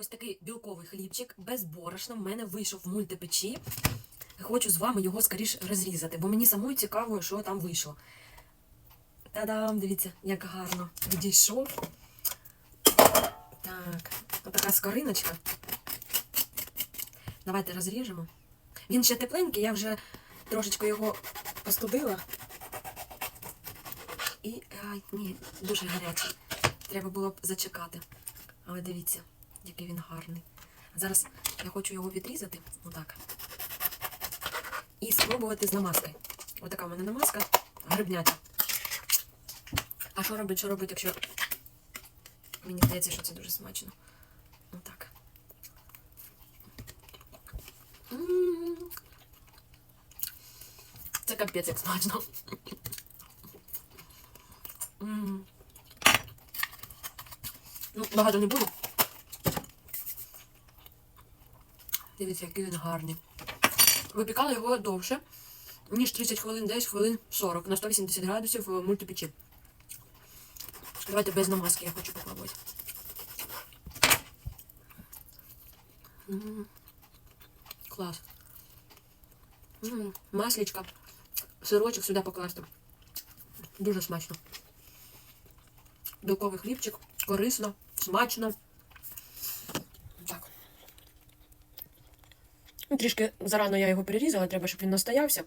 Ось такий білковий хлібчик без борошна в мене вийшов в мультипечі. Хочу з вами його скоріш розрізати, бо мені самою цікаво, що там вийшло. Та-дам, дивіться, як гарно відійшов. Так, отака скориночка. Давайте розріжемо. Він ще тепленький, я вже трошечки його остудила. І. Ай, ні, дуже гарячий. Треба було б зачекати. Але дивіться, який він гарний. Зараз я хочу його відрізати. Отак. І спробувати з намазкою. Отака в мене намазка грибняча. А що робить, що робить, якщо. Мені здається, що це дуже смачно. Отак. Це капець як смачно. Ну, багато не буду. Дивіться, який він гарний. Випікала його довше, ніж 30 хвилин, десь хвилин 40 на 180 градусів в мультипечі. Давайте без намазки я хочу попробувати. Клас. Маслічка. Сирочок сюди покласти. Дуже смачно. Білковий хлібчик. Корисно, смачно. Ну, Трішки зарано я його перерізала, треба, щоб він настоявся.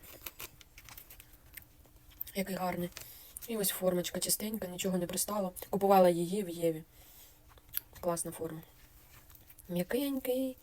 Який гарний. І ось формочка чистенька, нічого не пристало. Купувала її в Єві. Класна форма. М'якенький.